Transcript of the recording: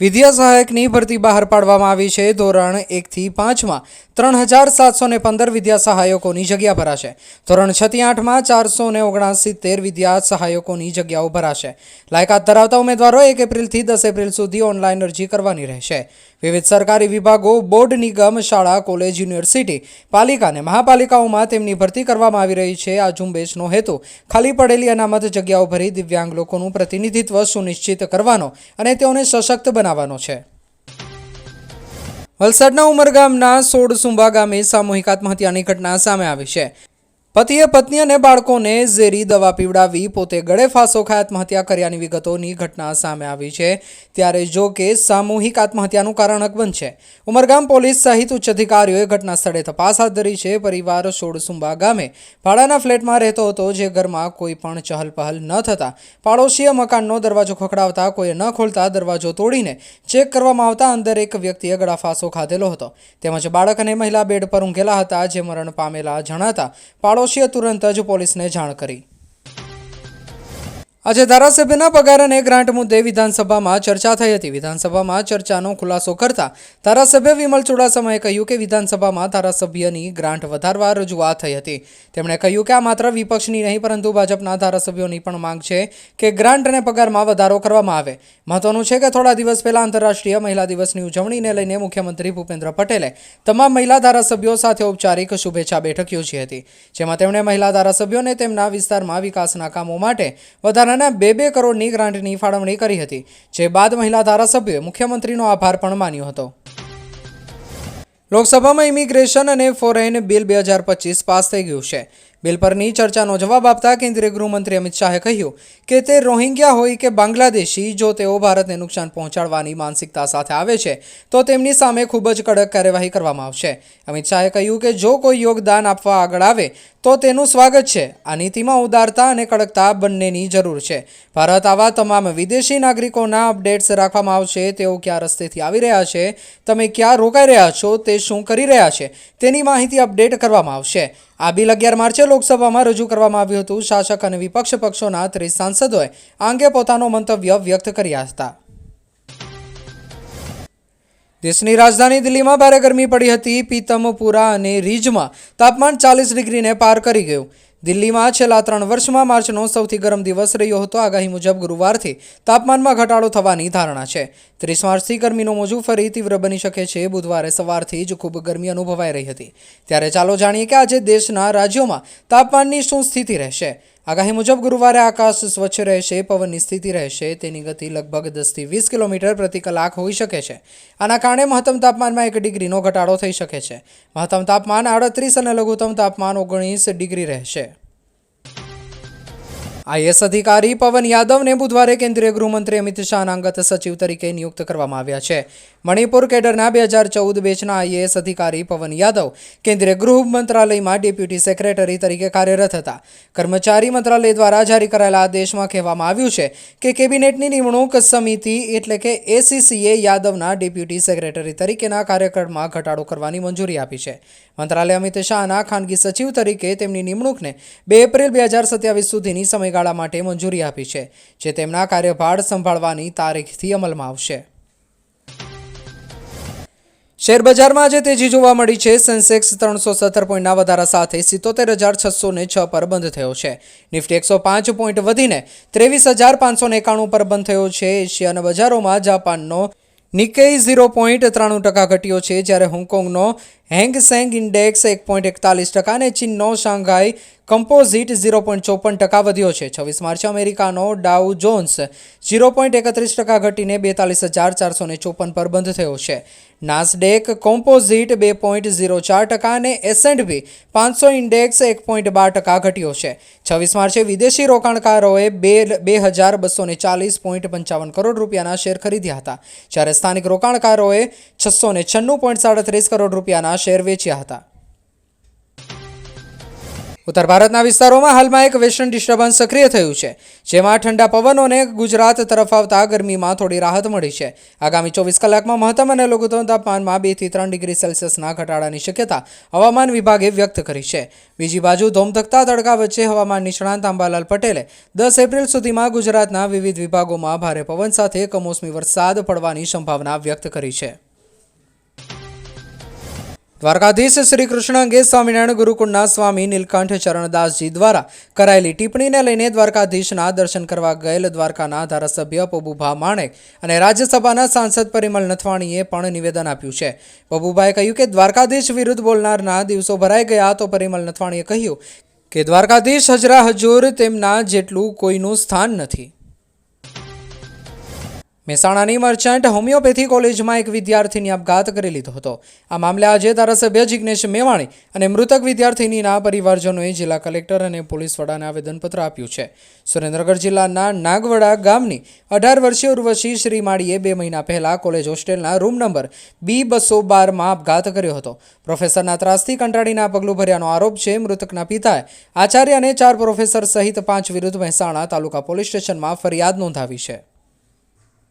વિદ્યા સહાયકની ભરતી બહાર પાડવામાં આવી છે. ધોરણ એકથી પાંચમાં ત્રણ હજાર સાતસો ને પંદર વિદ્યા સહાયકોની જગ્યા ભરાશે. ધોરણ છ આઠમાં ચારસો ને ઓગણસિત્તેર વિદ્યા સહાયકોની જગ્યાઓ ભરાશે. લાયકાત ધરાવતા ઉમેદવારો એક એપ્રિલથી દસ એપ્રિલ સુધી ઓનલાઈન અરજી કરવાની રહેશે. વિવિધ સરકારી વિભાગો, બોર્ડ નિગમ, શાળા, કોલેજ, યુનિવર્સિટી પાલિકા અને મહાપાલિકાઓમાં તેમની ભરતી કરવામાં આવી રહી છે. આ ઝુંબેશનો હેતુ ખાલી પડેલી અનામત જગ્યાઓ ભરી દિવ્યાંગ લોકોનું પ્રતિનિધિત્વ સુનિશ્ચિત કરવાનો અને તેઓને સશક્ત બનાવવાનો છે. વલસાડના ઉમરગામના સોડસુંબા ગામે સામૂહિક આત્મહત્યાની ઘટના સામે આવી છે. પતિએ પત્ની અને બાળકોને ઝેરી દવા પીવડાવી પોતે ગળે ફાંસો ખાઈ આત્મહત્યા કર્યાની વિગતોની ઘટના સામે આવી છે. ત્યારે જો કે સામૂહિક આત્મહત્યાનું કારણ અકબંધ છે. ઉમરગામ પોલીસ સહિત ઉચ્ચ અધિકારીઓએ ઘટના સ્થળે તપાસ હાથ ધરી છે. પરિવાર સોડસુંબા ગામે ભાડાના ફ્લેટમાં રહેતો હતો, જે ઘરમાં કોઈ પણ ચહલપહલ ન થતાં પાડોશીએ મકાનનો દરવાજો ખખડાવતા કોઈએ ન ખોલતા દરવાજો તોડીને ચેક કરવામાં આવતા અંદર એક વ્યક્તિએ ગળાફાંસો ખાધેલો હતો. તેમજ બાળક અને મહિલા બેડ પર ઊંઘેલા હતા, જે મરણ પામેલા જણાતા પાડોશીએ તુરંત જ પોલીસને જાણ કરી. આજે ધારાસભ્યના પગાર અને ગ્રાન્ટ મુદ્દે વિધાનસભામાં ચર્ચા થઈ હતી. વિધાનસભામાં ચર્ચાનો ખુલાસો કરતા ધારાસભ્ય વિમલ ચુડાસમાએ કહ્યું કે વિધાનસભામાં ધારાસભ્યની ગ્રાન્ટ વધારવા રજૂઆત થઈ હતી. તેમણે કહ્યું કે આ માત્ર વિપક્ષની નહીં, પરંતુ ભાજપના ધારાસભ્યોની પણ માંગ છે કે ગ્રાન્ટ અને પગારમાં વધારો કરવામાં આવે. મહત્વનું છે કે થોડા દિવસ પહેલા આંતરરાષ્ટ્રીય મહિલા દિવસની ઉજવણીને લઈને મુખ્યમંત્રી ભૂપેન્દ્ર પટેલે તમામ મહિલા ધારાસભ્યો સાથે ઔપચારિક શુભેચ્છા બેઠક યોજી હતી, જેમાં તેમણે મહિલા ધારાસભ્યોને તેમના વિસ્તારમાં વિકાસના કામો માટે વધારાના બે બે કરોડની ગ્રાન્ટની ફાળવણી કરી હતી, જે બાદ મહિલા ધારાસભ્યોએ મુખ્યમંત્રીનો આભાર પણ માન્યો હતો. લોકસભામાં ઇમિગ્રેશન અને ફોરેન બિલ બે હજાર પચીસ પાસ થઈ ગયું છે. બિલ પરની ચર્ચાનો જવાબ આપતા કેન્દ્રીય ગૃહમંત્રી અમિત શાહે કહ્યું કે તે રોહિંગ્યા હોય કે બાંગ્લાદેશી, જો તેઓ ભારતને નુકસાન પહોંચાડવાની માનસિકતા સાથે આવે છે, તો તેમની સામે ખૂબ જ કડક કાર્યવાહી કરવામાં આવશે. અમિત શાહે કહ્યું કે જો કોઈ યોગદાન આપવા આગળ આવે તો તેનું સ્વાગત છે. આ નીતિમાં ઉદારતા અને કડકતા બંનેની જરૂર છે. ભારત આવા તમામ વિદેશી નાગરિકોના અપડેટ્સ રાખવામાં આવશે. તેઓ કયા રસ્તેથી આવી રહ્યા છે? તમે ક્યાં રોકાઈ રહ્યા છો? તે શું કરી રહ્યા છે? તેની માહિતી અપડેટ કરવામાં આવશે. આ બિલ અગિયાર માર્ચે લોકસભામાં રજૂ કરવામાં આવ્યું હતું. શાસક અને વિપક્ષ પક્ષોના ત્રીસ સાંસદોએ આ અંગે પોતાનો મંતવ્ય વ્યક્ત કર્યા હતા. દેશની રાજધાની દિલ્હીમાં ભારે ગરમી પડી હતી. પીતમપુરા અને રીજમાં તાપમાન ચાલીસ ડિગ્રીને પાર કરી ગયું. દિલ્હીમાં છેલ્લા ત્રણ વર્ષમાં માર્ચનો સૌથી ગરમ દિવસ રહ્યો હતો. આગાહી મુજબ ગુરુવારથી તાપમાનમાં ઘટાડો થવાની ધારણા છે. ત્રીસ માર્ચથી ગરમીનું મોજું ફરી તીવ્ર બની શકે છે. બુધવારે સવારથી જ ખૂબ ગરમી અનુભવાઈ રહી હતી. ત્યારે ચાલો જાણીએ કે આજે દેશના રાજ્યોમાં તાપમાનની શું સ્થિતિ રહેશે. આગાહી મુજબ ગુરુવારે આકાશ સ્વચ્છ રહેશે, પવનની સ્થિતિ રહેશે, તેની ગતિ લગભગ દસથી વીસ કિલોમીટર પ્રતિ કલાક હોઈ શકે છે. આના કારણે મહત્તમ તાપમાનમાં એક ડિગ્રીનો ઘટાડો થઈ શકે છે. મહત્તમ તાપમાન આડત્રીસ અને લઘુત્તમ તાપમાન ઓગણીસ ડિગ્રી રહેશે. આઈએસ અધિકારી પવન યાદવને બુધવારે કેન્દ્રીય ગૃહમંત્રી અમિત શાહના અંગત સચિવ તરીકે નિયુક્ત કરવામાં આવ્યા છે. મણિપુર કેડરના બે હજાર ચૌદ બેચના આઈએએસ અધિકારી પવન યાદવ કેન્દ્રીય ગૃહ મંત્રાલયમાં ડેપ્યુટી સેક્રેટરી તરીકે કાર્યરત હતા. કર્મચારી મંત્રાલય દ્વારા જારી કરાયેલા આદેશમાં કહેવામાં આવ્યું છે કે કેબિનેટની નિમણૂક સમિતિ એટલે કે એસીસીએ યાદવના ડેપ્યુટી સેક્રેટરી તરીકેના કાર્યક્રમમાં ઘટાડો કરવાની મંજૂરી આપી છે. મંત્રાલય અમિત શાહના ખાનગી સચિવ તરીકે તેમની નિમણૂકને બે એપ્રિલ બે હજાર સત્યાવીસ સુધીની સમયગાળા માટે મંજૂરી આપી છે, જે તેમના કાર્યભાર સંભાળવાની તારીખથી અમલમાં આવશે. શેરબજારમાં આજે તેજી જોવા મળી છે. સેન્સેક્સ ત્રણસો સત્તર પોઈન્ટના વધારા સાથે સિત્તોતેર હજાર છસો ને છ પર બંધ થયો છે. નિફ્ટી એકસો પાંચ પોઈન્ટ વધીને ત્રેવીસ હજાર પાંચસો ને એકાણું પર બંધ થયો છે. એશિયાના બજારોમાં જાપાનનો નિકેઈ ઝીરો પોઈન્ટ ત્રાણું ટકા ઘટ્યો છે. જ્યારે હોંગકોંગનો હેંગ સેંગ ઇન્ડેક્સ એક પોઈન્ટ એકતાલીસ ટકા અને ચીનનો શાંઘાઈ કમ્પોઝિટ ઝીરો પોઈન્ટ ચોપન ટકા વધ્યો છે. છવ્વીસ માર્ચે અમેરિકાનો ડાઉ જોન્સ ઝીરો પોઈન્ટ એકત્રીસ ટકા ઘટીને બેતાલીસ હજાર ચારસો ને ચોપન પર બંધ થયો છે. નાસડેક કોમ્પોઝિટ બે પોઈન્ટ ઝીરો ચાર ટકા અને એસએન્ડબી પાંચસો ઇન્ડેક્સ એક પોઈન્ટ બાર ટકા ઘટ્યો છે. છવ્વીસ માર્ચે વિદેશી રોકાણકારોએ બે બે હજાર બસો ને ચાલીસ પોઈન્ટ પંચાવન કરોડ રૂપિયાના શેર ખરીદ્યા હતા. જ્યારે સ્થાનિક રોકાણકારોએ છસો ને છન્નું પોઈન્ટ સાડત્રીસ કરોડ રૂપિયાના શેર વેચ્યા હતા. ઉત્તર ભારતના વિસ્તારોમાં હાલમાં એક વેસ્ટર્ન ડિસ્ટર્બન્સ સક્રિય થયું છે, જેમાં ઠંડા પવનોને ગુજરાત તરફ આવતા ગરમીમાં થોડી રાહત મળી છે. આગામી ચોવીસ કલાકમાં મહત્તમ અને લઘુત્તમ તાપમાનમાં બેથી ત્રણ ડિગ્રી સેલ્સિયસના ઘટાડાની શક્યતા હવામાન વિભાગે વ્યક્ત કરી છે. બીજી બાજુ ધોમધકતા તડકા વચ્ચે હવામાન નિષ્ણાંત અંબાલાલ પટેલે દસ એપ્રિલ સુધીમાં ગુજરાતના વિવિધ વિભાગોમાં ભારે પવન સાથે કમોસમી વરસાદ પડવાની સંભાવના વ્યક્ત કરી છે. દ્વારકાધીશ શ્રી કૃષ્ણ અંગે સ્વામિનારાયણ ગુરુકુળના સ્વામી નીલકંઠ ચરણદાસજી દ્વારા કરાયેલી ટિપ્પણીને લઈને દ્વારકાધીશના દર્શન કરવા ગયેલ દ્વારકાના ધારાસભ્ય પબુભા માણેક અને રાજ્યસભાના સાંસદ પરિમલ નથવાણીએ પણ નિવેદન આપ્યું છે. પબુભાએ કહ્યું કે દ્વારકાધીશ વિરુદ્ધ બોલનારના દિવસો ભરાઈ ગયા તો પરિમલ નથવાણીએ કહ્યું કે દ્વારકાધીશ હજરા હજુર તેમના જેટલું કોઈનું સ્થાન નથી. મહેસાણાની મર્ચન્ટ હોમિયોપેથી કોલેજમાં એક વિદ્યાર્થીની આપઘાત કરી લીધો હતો. આ મામલે આજે ધારાસભ્ય જિજ્ઞેશ મેવાણી અને મૃતક વિદ્યાર્થીનીના પરિવારજનોએ જિલ્લા કલેક્ટર અને પોલીસ વડાને આવેદનપત્ર આપ્યું છે. સુરેન્દ્રનગર જિલ્લાના નાગવડા ગામની અઢાર વર્ષીય ઉર્વશી શ્રીમાળીએ બે મહિના પહેલા કોલેજ હોસ્ટેલના રૂમ નંબર બી બસો બારમાં આપઘાત કર્યો હતો. પ્રોફેસરના ત્રાસથી કંટાળીના પગલું ભર્યાનો આરોપ છે. મૃતકના પિતાએ આચાર્ય અને ચાર પ્રોફેસર સહિત પાંચ વિરુદ્ધ મહેસાણા તાલુકા પોલીસ સ્ટેશનમાં ફરિયાદ નોંધાવી છે.